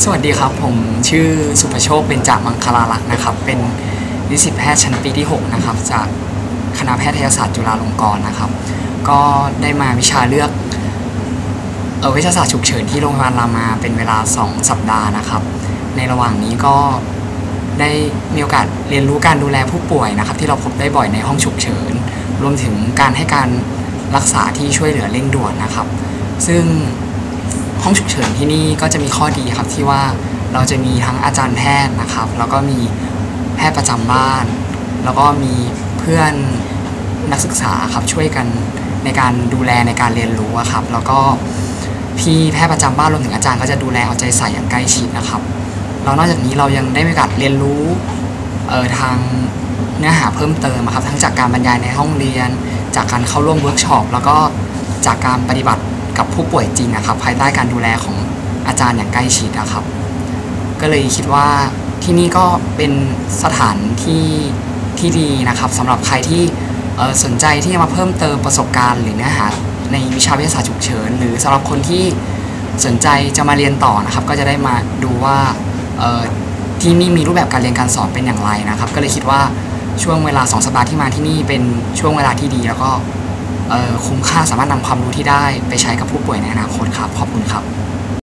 สวัสดีครับ ผมชื่อสุภโชคเบญจามังคลาลักษ์นะครับ เป็นนิสิตแพทย์ชั้นปีที่ 6 นะครับ จากคณะแพทยศาสตร์จุฬาลงกรณ์นะครับ ก็ได้มาวิชาเลือกเออวิชาศาสตร์ฉุกเฉินที่โรงพยาบาลรามาเป็นเวลา 2 สัปดาห์นะครับ ในระหว่างนี้ก็ได้มีโอกาสเรียนรู้การดูแลผู้ป่วยนะครับ ที่เราพบได้บ่อยในห้องฉุกเฉิน รวมถึงการให้การรักษาที่ช่วยเหลือเร่งด่วนนะครับ ซึ่ง ห้องฉุกเฉินที่นี่ก็จะมีข้อดีครับที่ว่าเราจะมีทั้งอาจารย์แพทย์นะครับ แล้วก็มีแพทย์ประจำบ้าน แล้วก็มีเพื่อนนักศึกษาครับช่วยกันในการดูแลในการเรียนรู้ครับ แล้วก็พี่แพทย์ประจำบ้านรวมถึงอาจารย์ก็จะดูแลเอาใจใส่อย่างใกล้ชิดนะครับแล้วนอกจากนี้เรายังได้มีโอกาสเรียนรู้เออทางเนื้อหาเพิ่มเติมครับทั้งจากการบรรยายในห้องเรียน จากการเข้าร่วมเวิร์กช็อปแล้วก็จากการปฏิบัติ กับผู้ป่วยจริงนะครับ ภายใต้การดูแลของอาจารย์อย่างใกล้ชิดนะครับ ก็เลยคิดว่าที่นี่ก็เป็นสถานที่ที่ดีนะครับสำหรับใครที่สนใจที่จะมาเพิ่มเติมประสบการณ์ หรือเนื้อหาในวิชาวิทยาศาสตร์ฉุกเฉิน หรือสำหรับคนที่สนใจจะมาเรียนต่อนะครับ ก็จะได้มาดูว่าที่นี่มีรูปแบบการเรียนการสอนเป็นอย่างไรนะครับ ก็เลยคิดว่าช่วงเวลาสองสัปดาห์ที่มาที่นี่เป็นช่วงเวลาที่ดี แล้วก็ คุ้มค่าสามารถนำความรู้ที่ได้ไปใช้กับผู้ป่วยในอนาคตครับ ขอบคุณครับ